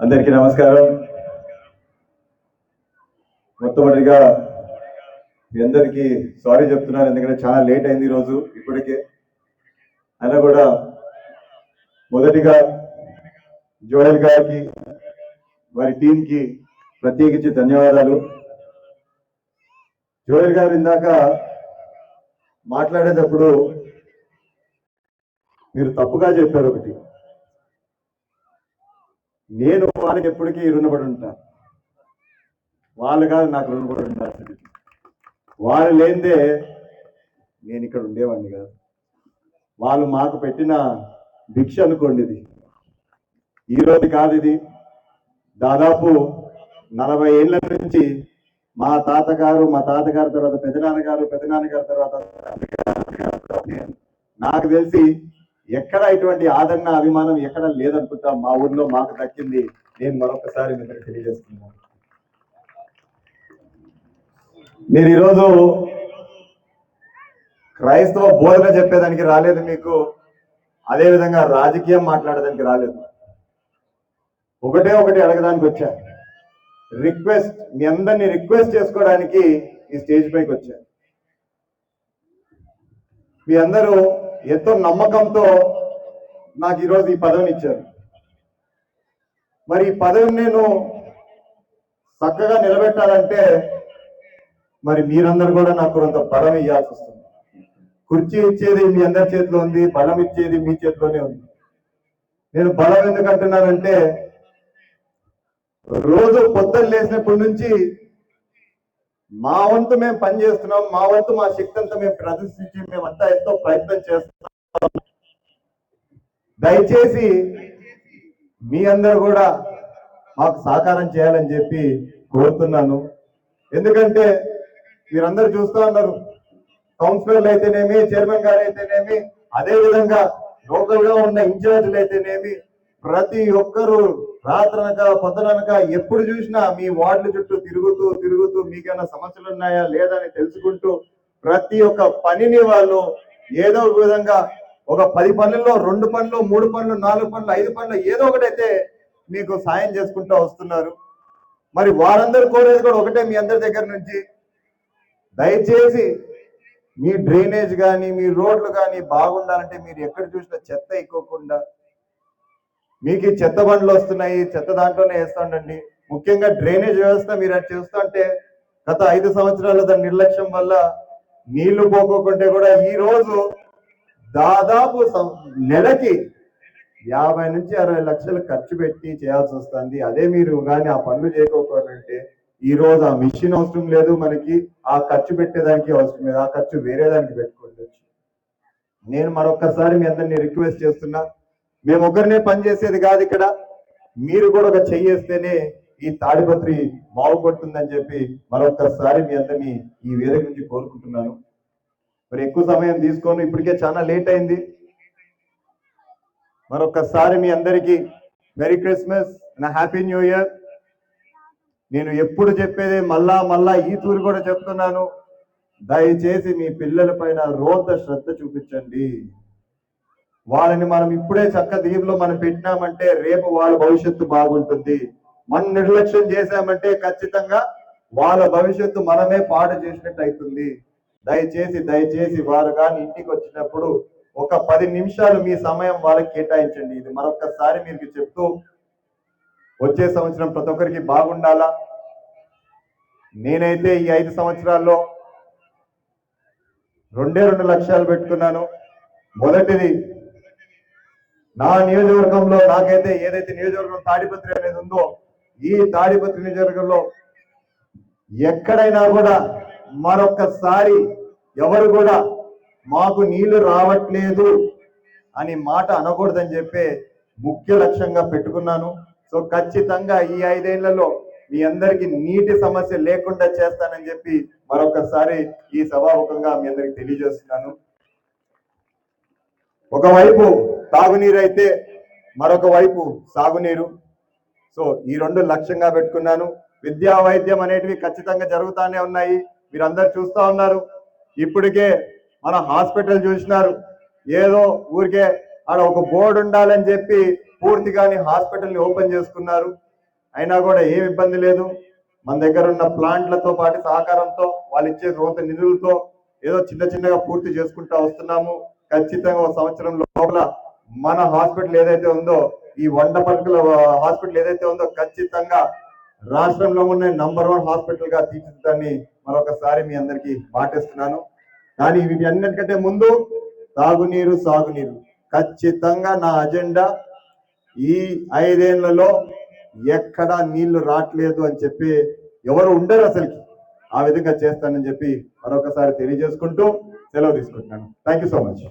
అందరికీ నమస్కారం. మొట్టమొదటిగా మీ అందరికీ సారీ చెప్తున్నాను ఎందుకంటే చాలా లేట్ అయింది ఈరోజు ఇప్పటికే. అయినా కూడా మొదటిగా జోయల్ గారికి వారి టీంకి ప్రత్యేకించి ధన్యవాదాలు. జోయల్ గారు ఇందాక మాట్లాడేటప్పుడు మీరు తప్పుగా చెప్పారు ఒకటి. నేను వాళ్ళకి ఎప్పటికీ రుణపడి ఉంటాను వాళ్ళు కాదు నాకు రుణపడి ఉంటారు వాళ్ళు లేనిదే నేను ఇక్కడ ఉండేవాడిని కాదు. వాళ్ళు మాకు పెట్టిన భిక్ష అనుకోండి ఇది. ఈరోజు కాదు ఇది. దాదాపు నలభై ఏళ్ళ నుంచి మా తాతగారు మా తాతగారి తర్వాత పెదనాన్నగారు పెదనాన్నగారి తర్వాత నాకు తెలిసి ఎక్కడ ఇటువంటి ఆదరణ అభిమానం ఎక్కడ లేదనుకుంటా మా ఊర్లో మాకు దక్కింది. నేను మరొకసారి మీకు తెలియజేస్తున్నాను. మీరు ఈరోజు క్రైస్తవ బోధన చెప్పేదానికి రాలేదు మీకు అదే విధంగా రాజకీయం మాట్లాడడానికి రాలేదు. ఒకటే ఒకటి అడగడానికి వచ్చా? రిక్వెస్ట్ మీ అందరినీ రిక్వెస్ట్ చేసుకోవడానికి ఈ స్టేజ్ పైకి వచ్చాను మీ అందరూ ఎంతో నమ్మకంతో నాకు ఈరోజు ఈ పదవిని ఇచ్చారు. మరి ఈ పదవిని నేను చక్కగా నిలబెట్టాలంటే మరి మీరందరూ కూడా నాకు కొంత బలం ఇవ్వాల్సి వస్తుంది. కుర్చీ ఇచ్చేది మీ అందరి చేతిలో ఉంది బలం ఇచ్చేది మీ చేతిలోనే ఉంది. నేను బలం ఎందుకు అంటున్నానంటే రోజు పొద్దున్న లేచినప్పటి నుంచి మా వంతు మేము పని చేస్తున్నాం మా వంతు మా శక్తి అంతా మేము ప్రదర్శించి మేమంతా ఎంతో ప్రయత్నం చేస్తున్నాం. దయచేసి మీ అందరు కూడా మాకు సహకారం చేయాలని చెప్పి కోరుతున్నాను. ఎందుకంటే మీరందరూ చూస్తూ ఉన్నారు కౌన్సిలర్లు అయితేనేమి చైర్మన్ గారు అయితేనేమి అదే విధంగా ఉన్న ఇన్ఛార్జీలు అయితేనేమి ప్రతి ఒక్కరు రాత్రనక పొద్దుననక ఎప్పుడు చూసినా మీ వార్డుల చుట్టూ తిరుగుతూ తిరుగుతూ మీకేమైనా సమస్యలు ఉన్నాయా లేదా అని తెలుసుకుంటూ ప్రతి ఒక్క పనిని వాళ్ళు ఏదో ఒక విధంగా ఒక పది పనుల్లో రెండు పనులు మూడు పనులు నాలుగు పనులు ఐదు పనులు ఏదో ఒకటైతే మీకు సాయం చేసుకుంటూ వస్తున్నారు. మరి వారందరూ కోరేది కూడా ఒకటే మీ అందరి దగ్గర నుంచి. దయచేసి మీ డ్రైనేజ్ కానీ మీ రోడ్లు కానీ బాగుండాలంటే మీరు ఎక్కడ చూసినా చెత్త ఎక్కువకుండా మీకు ఈ చెత్త బండ్లు వస్తున్నాయి చెత్త దాంట్లోనే వేస్తుండండి ముఖ్యంగా డ్రైనేజ్ వ్యవస్థ మీరు అది చూస్తుంటే గత ఐదు సంవత్సరాల దాని నిర్లక్ష్యం వల్ల నీళ్ళు పోకోకుంటే కూడా ఈ రోజు దాదాపు నెలకి యాభై నుంచి అరవై లక్షలు ఖర్చు పెట్టి చేయాల్సి వస్తుంది. అదే మీరు కానీ ఆ పనులు చేయకోకుండా ఈ రోజు ఆ మిషన్ అవసరం లేదు మనకి. ఆ ఖర్చు పెట్టేదానికి అవసరం లేదు. ఆ ఖర్చు వేరే దానికి పెట్టుకోవచ్చు. నేను మరొకసారి మీ అందరినీ రిక్వెస్ట్ చేస్తున్నా మేము ఒకరినే పనిచేసేది కాదు ఇక్కడ. మీరు కూడా ఒక చెయ్యేస్తేనే ఈ తాడిపత్రి బాగుపడుతుందని చెప్పి మరొక్కసారి మీ అందరినీ ఈ వేదిక నుంచి కోరుకుంటున్నాను. మరి ఎక్కువ సమయం తీసుకోను ఇప్పటికే చాలా లేట్ అయింది. మరొక్కసారి మీ అందరికీ మెరీ క్రిస్మస్ నా హ్యాపీ న్యూ ఇయర్ నేను ఎప్పుడు చెప్పేది మళ్ళా మళ్ళా ఈ తూరు కూడా చెప్తున్నాను. దయచేసి మీ పిల్లల పైన రోత శ్రద్ధ చూపించండి. వాళ్ళని మనం ఇప్పుడే చక్క దీపులో మనం పెట్టినామంటే రేపు వాళ్ళ భవిష్యత్తు బాగుంటుంది. మనం నిర్లక్ష్యం చేశామంటే ఖచ్చితంగా వాళ్ళ భవిష్యత్తు మనమే పాడు చేసినట్టు అవుతుంది. దయచేసి దయచేసి వారు కానీ ఇంటికి వచ్చినప్పుడు ఒక పది నిమిషాలు మీ సమయం వాళ్ళకి కేటాయించండి. ఇది మరొకసారి మీకు చెప్తూ వచ్చే సంవత్సరం ప్రతి ఒక్కరికి బాగుండాలా? నేనైతే ఈ ఐదు సంవత్సరాల్లో రెండే రెండు లక్ష్యాలు పెట్టుకున్నాను. మొదటిది నా నియోజకవర్గంలో నాకైతే ఏదైతే నియోజకవర్గం తాడిపత్రి అనేది ఉందో ఈ తాడిపత్రి నియోజకవర్గంలో ఎక్కడైనా కూడా మరొకసారి ఎవరు కూడా మాకు నీళ్ళు రావట్లేదు అని మాట అనకూడదని చెప్పే ముఖ్య లక్ష్యంగా పెట్టుకున్నాను. సో ఖచ్చితంగా ఈ ఐదేళ్ళలో మీ అందరికీ నీటి సమస్య లేకుండా చేస్తానని చెప్పి మరొకసారి ఈ సభాముఖంగా మీ అందరికి తెలియజేస్తున్నాను. ఒకవైపు తాగునీరు అయితే మరొక వైపు సాగునీరు. సో ఈ రెండు లక్ష్యంగా పెట్టుకున్నాను. విద్యా వైద్యం అనేటివి ఖచ్చితంగా జరుగుతానే ఉన్నాయి. మీరందరు చూస్తా ఉన్నారు. ఇప్పటికే మన హాస్పిటల్ చూసినారు. ఏదో ఊరికే ఆడ ఒక బోర్డు ఉండాలని చెప్పి పూర్తిగాని హాస్పిటల్ని ఓపెన్ చేసుకున్నారు. అయినా కూడా ఏం ఇబ్బంది లేదు. మన దగ్గర ఉన్న ప్లాంట్లతో పాటు సహకారంతో వాళ్ళు ఇచ్చే సొంత నిధులతో ఏదో చిన్న చిన్నగా పూర్తి చేసుకుంటా వస్తున్నాము. ఖచ్చితంగా ఒక సంవత్సరం లోపల మన హాస్పిటల్ ఏదైతే ఉందో ఈ వంద పడకల హాస్పిటల్ ఏదైతే ఉందో ఖచ్చితంగా రాష్ట్రంలో ఉన్న నంబర్ వన్ హాస్పిటల్గా తీర్చిదిద్దాన్ని మరొకసారి మీ అందరికీ మాటిస్తున్నాను. కానీ వీటి అన్నిటికంటే ముందు తాగునీరు సాగునీరు. ఖచ్చితంగా నా అజెండా ఈ ఐదేళ్ళలో ఎక్కడా నీళ్ళు రావట్లేదు అని చెప్పి ఎవరు ఉండరు అసలుకి. ఆ విధంగా చేస్తానని చెప్పి మరొకసారి తెలియజేసుకుంటూ సెలవు తీసుకుంటున్నాను. Thank you so much